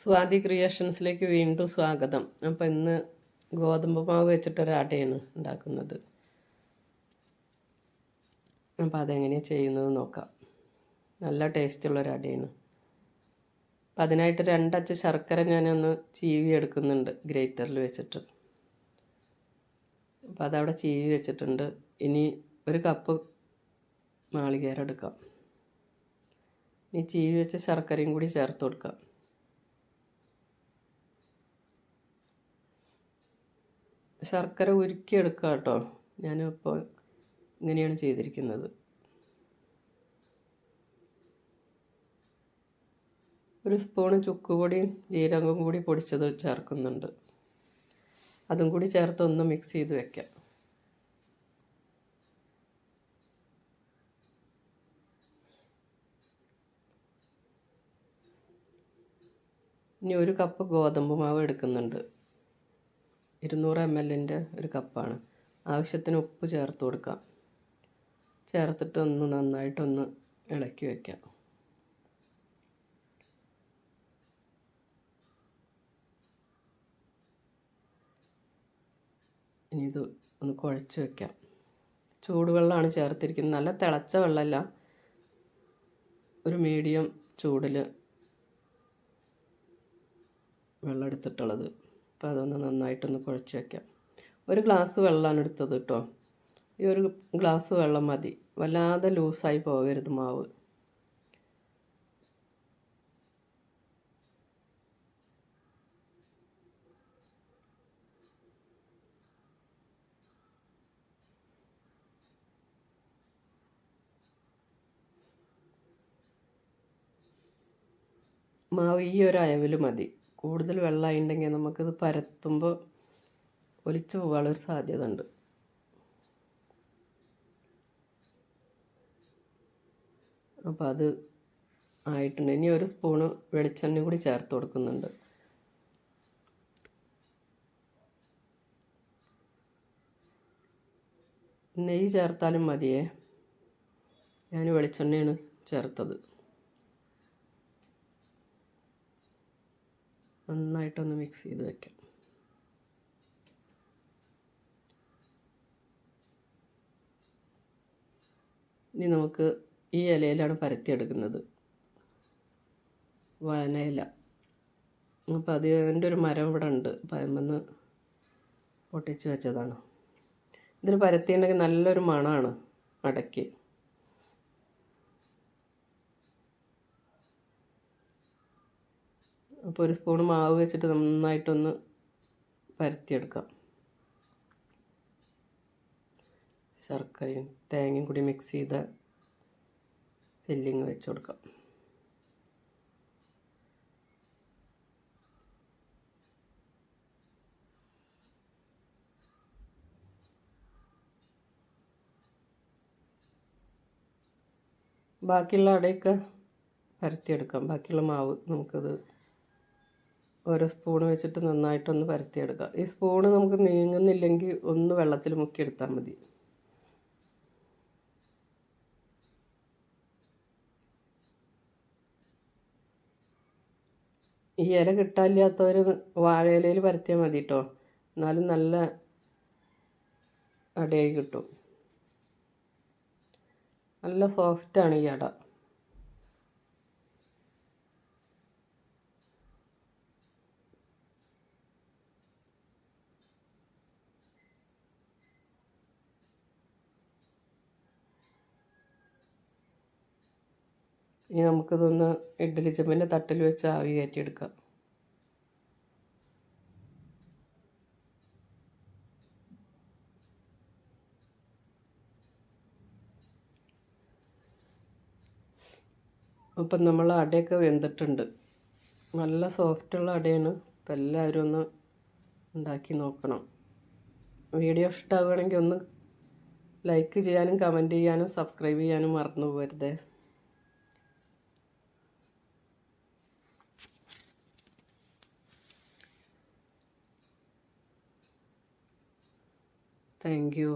സ്വാതി ക്രിയേഷൻസിലേക്ക് വീണ്ടും സ്വാഗതം. അപ്പം ഇന്ന് ഗോതമ്പ് മാവ് വെച്ചിട്ടൊരു അടയാണ് ഉണ്ടാക്കുന്നത്. അപ്പോൾ അതെങ്ങനെയാണ് ചെയ്യുന്നത് നോക്കാം. നല്ല ടേസ്റ്റുള്ളൊരു അടയാണ്. അപ്പം അതിനായിട്ട് രണ്ടച്ച് ശർക്കര ഞാനൊന്ന് ചീവി എടുക്കുന്നുണ്ട് ഗ്രേറ്ററിൽ വെച്ചിട്ട്. അപ്പം അതവിടെ ചീവി വെച്ചിട്ടുണ്ട്. ഇനി ഒരു കപ്പ് മാളികേരം എടുക്കാം. ഇനി ചീവി വെച്ച ശർക്കരയും കൂടി ചേർത്ത് കൊടുക്കാം. ശർക്കര ഉരുക്കിയെടുക്കുക കേട്ടോ. ഞാനിപ്പോൾ ഇങ്ങനെയാണ് ചെയ്തിരിക്കുന്നത്. ഒരു സ്പൂണ് ചുക്കുപൊടിയും ജീരകവും കൂടി പൊടിച്ചത് ചേർക്കുന്നുണ്ട്. അതും കൂടി ചേർത്ത് ഒന്ന് മിക്സ് ചെയ്ത് വെക്കാം. ഇനി ഒരു കപ്പ് ഗോതമ്പ് മാവ് എടുക്കുന്നുണ്ട്. ഇരുന്നൂറ് എം എല്ലിന്റെ ഒരു കപ്പാണ്. ആവശ്യത്തിന് ഉപ്പ് ചേർത്ത് കൊടുക്കാം. ചേർത്തിട്ട് ഒന്ന് നന്നായിട്ടൊന്ന് ഇളക്കി വയ്ക്കാം ഇനി ഇത് ഒന്ന് കുഴച്ച് വയ്ക്കാം ചൂടുവെള്ളമാണ് ചേർത്തിരിക്കുന്നത്. നല്ല തിളച്ച വെള്ളമല്ല. ഒരു മീഡിയം ചൂടിൽ വെള്ളം എടുത്തിട്ടുള്ളത് അപ്പോൾ അതൊന്ന് നന്നായിട്ടൊന്ന് കുഴച്ച് വയ്ക്കാം ഒരു ഗ്ലാസ് വെള്ളമാണ് എടുത്തത് കേട്ടോ ഈ ഒരു ഗ്ലാസ് വെള്ളം മതി. വല്ലാതെ ലൂസായി പോകരുത് മാവ്. മാവ് ഈ ഒരു അയവിൽ മതി. കൂടുതൽ വെള്ളമായിട്ടുണ്ടെങ്കിൽ നമുക്കിത് പരത്തുമ്പോൾ ഒലിച്ചു പോകാനുള്ളൊരു സാധ്യത ഉണ്ട് അപ്പോൾ അത് ആയിട്ടുണ്ട്. ഇനി ഒരു സ്പൂണ് വെളിച്ചെണ്ണ കൂടി ചേർത്ത് കൊടുക്കുന്നുണ്ട്. നെയ്യ് ചേർത്താലും മതിയേ. ഞാൻ വെളിച്ചെണ്ണയാണ് ചേർത്തത്. നന്നായിട്ടൊന്ന് മിക്സ് ചെയ്ത് വയ്ക്കാം ഇനി നമുക്ക് ഈ ഇലയിലാണ് പരത്തിയെടുക്കുന്നത്. വനയില. അപ്പോൾ അത് അതിന്റെ ഒരു മരം ഇവിടെ ഉണ്ട്. പയമ്പെന്ന് പൊട്ടിച്ച് വെച്ചതാണ്. ഇതിന് പരത്തിയുണ്ടെങ്കിൽ നല്ലൊരു മണമാണ് അടയ്ക്ക്. അപ്പോൾ ഒരു സ്പൂൺ മാവ് വെച്ചിട്ട് നന്നായിട്ടൊന്ന് പരത്തിയെടുക്കാം. ശർക്കരയും തേങ്ങയും കൂടി മിക്സ് ചെയ്ത ഫില്ലിങ് വെച്ച് കൊടുക്കാം. ബാക്കിയുള്ള അടയൊക്കെ പരത്തിയെടുക്കാം. ബാക്കിയുള്ള മാവ് നമുക്കത് ഓരോ സ്പൂൺ വെച്ചിട്ട് നന്നായിട്ടൊന്ന് പരത്തിയെടുക്കാം. ഈ സ്പൂണ് നമുക്ക് നീങ്ങുന്നില്ലെങ്കിൽ ഒന്ന് വെള്ളത്തിൽ മുക്കിയെടുത്താൽ മതി. ഈ ഇല കിട്ടാനില്ലാത്തവർ വാഴയിലയിൽ പരത്തിയാൽ മതി കേട്ടോ എന്നാലും നല്ല അടയായി കിട്ടും. നല്ല സോഫ്റ്റാണ് ഈ അട. ഇനി നമുക്കിതൊന്ന് ഇഡ്ഡലി ചെമ്പിന്റെ തട്ടിൽ വെച്ച് ആവി കയറ്റിയെടുക്കാം. അപ്പം നമ്മൾ അടയൊക്കെ വെന്തിട്ടുണ്ട്. നല്ല സോഫ്റ്റുള്ള അടയാണ്. അപ്പം എല്ലാവരും ഒന്ന് ഉണ്ടാക്കി നോക്കണം. വീഡിയോ ഇഷ്ടമാവുകയാണെങ്കിൽ ഒന്ന് ലൈക്ക് ചെയ്യാനും കമന്റ് ചെയ്യാനും സബ്സ്ക്രൈബ് ചെയ്യാനും മറന്നു പോകരുതേ. Thank you